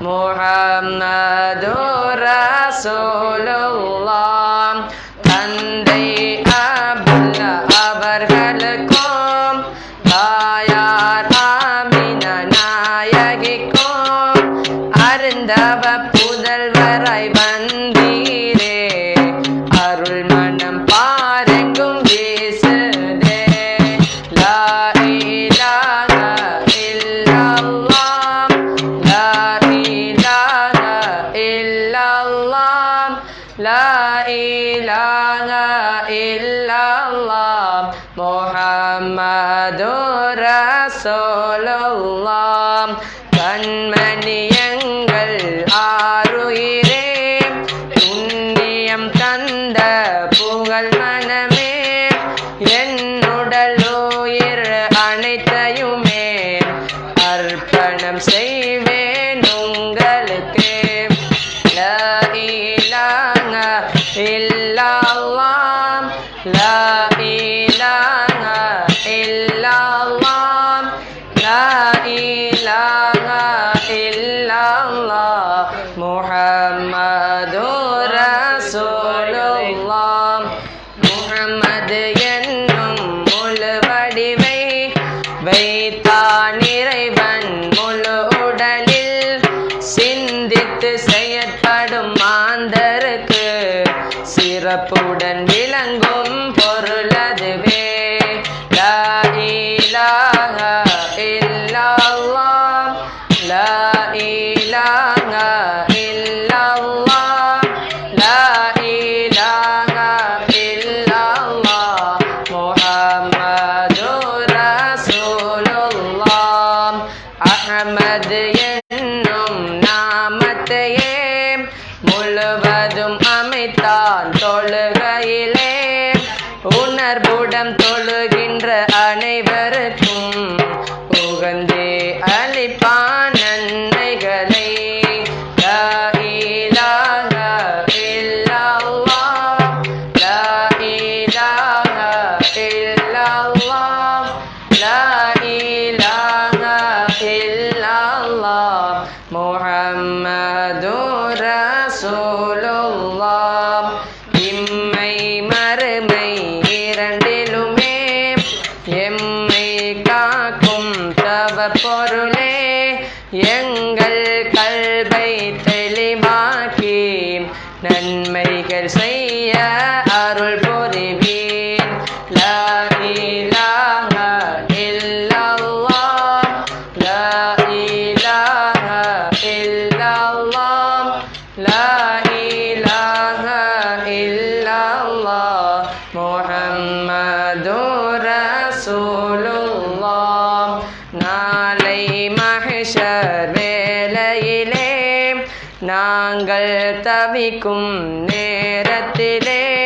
இல்லல்லாஹ் முஹம்மதுர் ரசூலுல்லாஹ் தந்தை அப்துல்லா அவர்களுக்கும் தாயார் ஆமின நாயகிக்கும் அருந்தவ புதல்வராய் இல்லல்லாஹ் முஹம்மதுர் ரசூலுல்லாஹ் கண்மணியங்கள் ஆறுயிரே புண்ணியம் தந்த புகழ் மனமே என்னுடல் உயிர் அனைத்தையுமே அர்ப்பணம் செய்வேன் உங்களுக்கு லா இலாஹ இல்லல்லாஹ் அது என்னும் முழு வடிவை வைத்தான் இறைவன் முழு உடலில் சிந்தித்து செயற்படும் மாந்தருக்கு சிறப்புடன் விளங்கும் பொருள். தொழுகின்ற அனைவருக்கும் உகந்தே அளிப்பான் நன்மைகளை. லா இலாஹ இல்லல்லாஹ். லா இலாஹ பொருளே எங்கள் கல்வை தெளிவாக்கி நன்மைகள் மஹ்ஷர் வேலையிலே நாங்கள் தவிக்கும் நேரத்திலே.